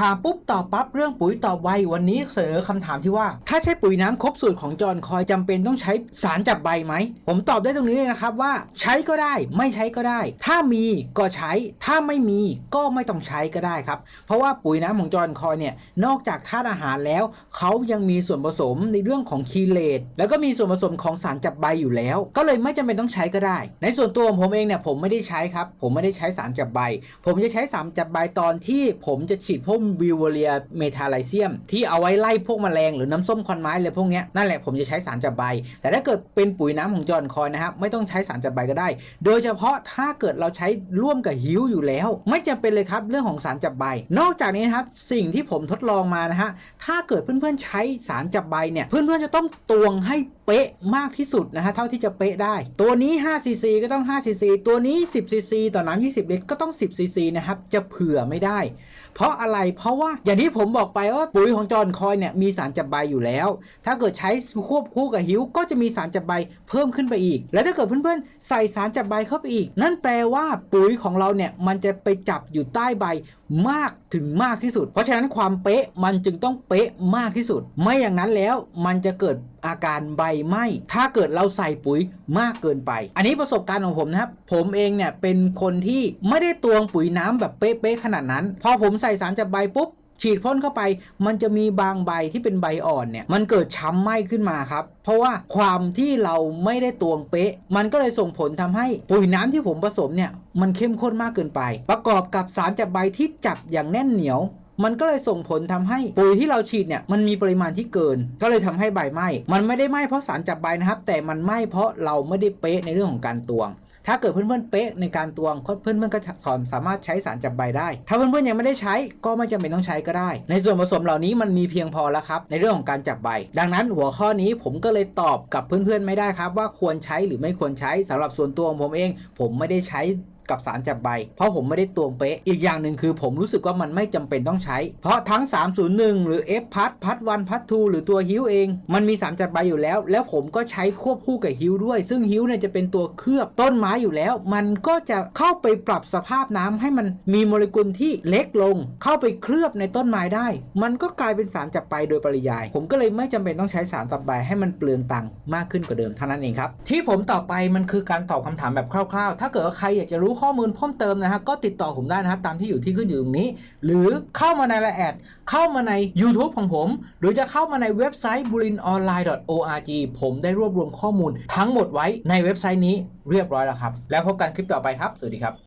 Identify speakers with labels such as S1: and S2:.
S1: ถามปุ๊บตอบปั๊บเรื่องปุ๋ยตอบไววันนี้เสนอคำถามที่ว่า ถ้าใช้ปุ๋ยน้ำครบสูตรของจอห์นคอยจำเป็นต้องใช้สารจับใบไหม ผมตอบได้ตรงนี้เลยนะครับว่า ใช้ก็ได้ไม่ใช้ก็ได้ ถ้ามีก็ใช้ ถ้าไม่มีก็ไม่ต้องใช้ก็ได้ครับ เพราะว่าปุ๋ยน้ำของจอห์นคอยเนี่ยนอกจากธาตุอาหารแล้ว เขายังมีส่วนผสมในเรื่องของคีเลตแล้วก็มีส่วนผสมของสารจับใบอยู่แล้ว ก็เลยไม่จำเป็นต้องใช้ก็ได้ ในส่วนตัวผมเองเนี่ยผมไม่ได้ใช้ครับผมไม่ได้ใช้สารจับใบ ผมจะใช้สารจับใบตอนที่ผมจะฉีดพ่นวิวเรียเมทาไลเซียม ที่เอาไว้ไล่พวกแมลงหรือน้ำส้มควันไม้เลยพวกนี้นั่นแหละผมจะใช้สารจับใบ แต่ถ้าเกิดเป็นปุ๋ยน้ำของจอห์นคอยนะครับไม่ต้องใช้สารจับใบก็ได้ โดยเฉพาะถ้าเกิดเราใช้ร่วมกับฮิวอยู่แล้ว ไม่จำเป็นเลยครับเรื่องของสารจับใบ นอกจากนี้นะครับสิ่งที่ผมทดลองมานะฮะถ้าเกิดเพื่อนๆใช้สารจับใบเนี่ยเพื่อนๆจะต้องตวงให้เป๊ะมากที่สุดนะฮะเท่าที่จะเป๊ะได้ ตัวนี้5ซีซีก็ต้อง5ซีซีตัวนี้10ซีซีต่อน้ำ20 ลิตรก็ต้อง 10ซีซีนะครับจะเผื่อไม่ได้ เพราะอะไรเพราะว่าอย่างที่ผมบอกไปว่าปุ๋ยของจอห์นคอยเนี่ยมีสารจับใบอยู่แล้ว ถ้าเกิดใช้ควบคู่กับฮิวก็จะมีสารจับใบเพิ่มขึ้นไปอีก และถ้าเกิดเพื่อนๆใส่สารจับใบเข้าไปอีก นั่นแปลว่าปุ๋ยของเราเนี่ยมันจะไปจับอยู่ใต้ใบมากถึงมากที่สุด เพราะฉะนั้นความเป๊ะมันจึงต้องเป๊ะมากที่สุด ไม่อย่างนั้นแล้วมันจะเกิด อาการใบไหม้ถ้าเกิดเราใส่ปุ๋ยมากเกินไป อันนี้ประสบการณ์ของผมนะครับผมเองเนี่ยเป็นคนที่ไม่ได้ตวงปุ๋ยน้ำแบบเป๊ะๆขนาดนั้น พอผมใส่สารจับใบปุ๊บฉีดพ่นเข้าไป มันจะมีบางใบที่เป็นใบอ่อนเนี่ย มันเกิดช้ำไหม้ขึ้นมาครับ เพราะว่าความที่เราไม่ได้ตวงเป๊ะ มันก็เลยส่งผลทำให้ปุ๋ยน้ำที่ผมผสมเนี่ย มันเข้มข้นมากเกินไป ประกอบกับสารจับใบที่จับอย่างแน่นเหนียว มันก็เลยส่งผลทำให้ปุ๋ยที่เราฉีดเนี่ยมันมีปริมาณที่เกิน ก็เลยทำให้ใบไหม้มันไม่ได้ไหม้เพราะสารจับใบนะครับ แต่มันไหม้เพราะเราไม่ได้เป๊ะในเรื่องของการตวงถ้าเกิดเพื่อนๆเป๊ะในการตวงเพื่อนๆก็สามารถใช้สารจับใบได้ ถ้าเพื่อนๆยังไม่ได้ใช้ก็ไม่จำเป็นต้องใช้ก็ได้ ในส่วนผสมเหล่านี้มันมีเพียงพอแล้วครับ ในเรื่องของการจับใบ ดังนั้นหัวข้อนี้ผมก็เลยตอบกับเพื่อนๆไม่ได้ครับ ว่าควรใช้หรือไม่ควรใช้สำหรับส่วนตัวของผมเอง ผมไม่ได้ใช้ กับสารจับใบ เพราะผมไม่ได้ตวงเป๊ะ อีกอย่างหนึ่งคือผมรู้สึกว่ามันไม่จำเป็นต้องใช้ เพราะทั้ง 301 หรือ F พัดพัดวันพัดทูหรือตัวฮิวเอง มันมีสารจับใบอยู่แล้ว แล้วผมก็ใช้ควบคู่กับฮิวด้วย ซึ่งฮิวเนี่ยจะเป็นตัวเคลือบต้นไม้อยู่แล้ว มันก็จะเข้าไปปรับสภาพน้ำให้มันมีโมเลกุลที่เล็กลง เข้าไปเคลือบในต้นไม้ได้ มันก็กลายเป็นสารจับใบโดยปริยาย ผมก็เลยไม่จำเป็นต้องใช้สารจับใบให้มันเปลืองตังค์มากขึ้นกว่าเดิมเท่านั้นเองครับที่ผมต่อไปมันคือการตอบคำถามแบบคร่าวๆ ถ้าเกิดใครอยากจะรู้ข้อมูลเพิ่มเติมนะฮะก็ติดต่อผมได้นะครับตามที่อยู่ที่ขึ้นอยู่ตรงนี้ หรือเข้ามาในละแอดเข้ามาใน YouTube ของผม หรือจะเข้ามาในเว็บไซต์ bulinonline.org ผมได้รวบรวมข้อมูลทั้งหมดไว้ในเว็บไซต์นี้เรียบร้อยแล้วครับ แล้วพบกันคลิปต่อไปครับ สวัสดีครับ